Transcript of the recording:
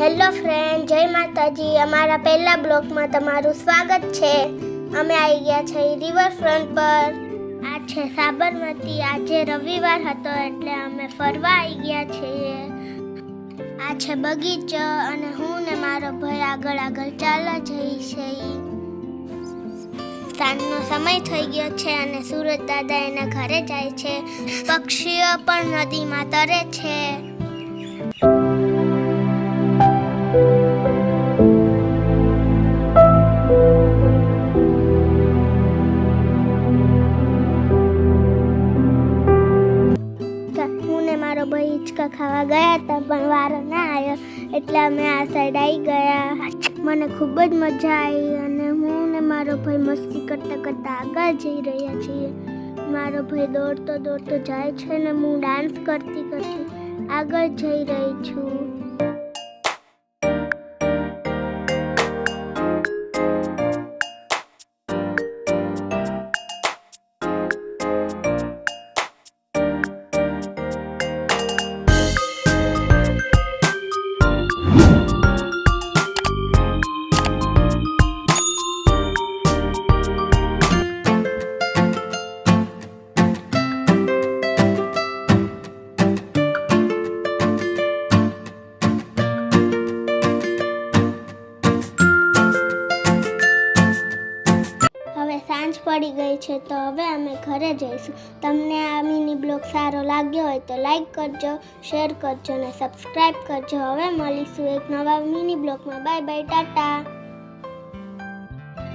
Hello friend, જય માતાજી. અમારા પહેલા બ્લોકમાં તમારું સ્વાગત છે. અમે આવી ગયા છે રિવરફ્રન્ટ પર. આ છે સાબરમતી. આજે રવિવાર હતો એટલે અમે ફરવા આવી ગયા છીએ. આ છે બગીચો અને હું ને મારો ભાઈ આગળ આગળ ચાલવા જઈ છે. સાંજનો સમય થઈ ગયો છે અને સુરત દાદા એના ઘરે જાય છે. પક્ષીઓ પણ નદીમાં તરે છે. ભાઈ હિંચકા ખાવા ગયા હતા, પણ વારો ના આવ્યો. એટલે અમે આ સાઈડ આવી ગયા. મને ખૂબ જ મજા આવી અને હું ને મારો ભાઈ મસ્તી કરતા કરતા આગળ જઈ રહ્યા છીએ. મારો ભાઈ દોડતો દોડતો જાય છે ને હું ડાન્સ કરતી કરતી આગળ જઈ રહી છું. સાંજ પડી ગઈ છે તો હવે અમે ઘરે જઈશું. તમને આ મિની બ્લોગ સારો લાગ્યો હોય તો લાઈક કરજો શેર કરજો અને સબસ્ક્રાઈબ કરજો. હવે મળીશું એક નવા મિની બ્લોગમાં બાય બાય ટાટા.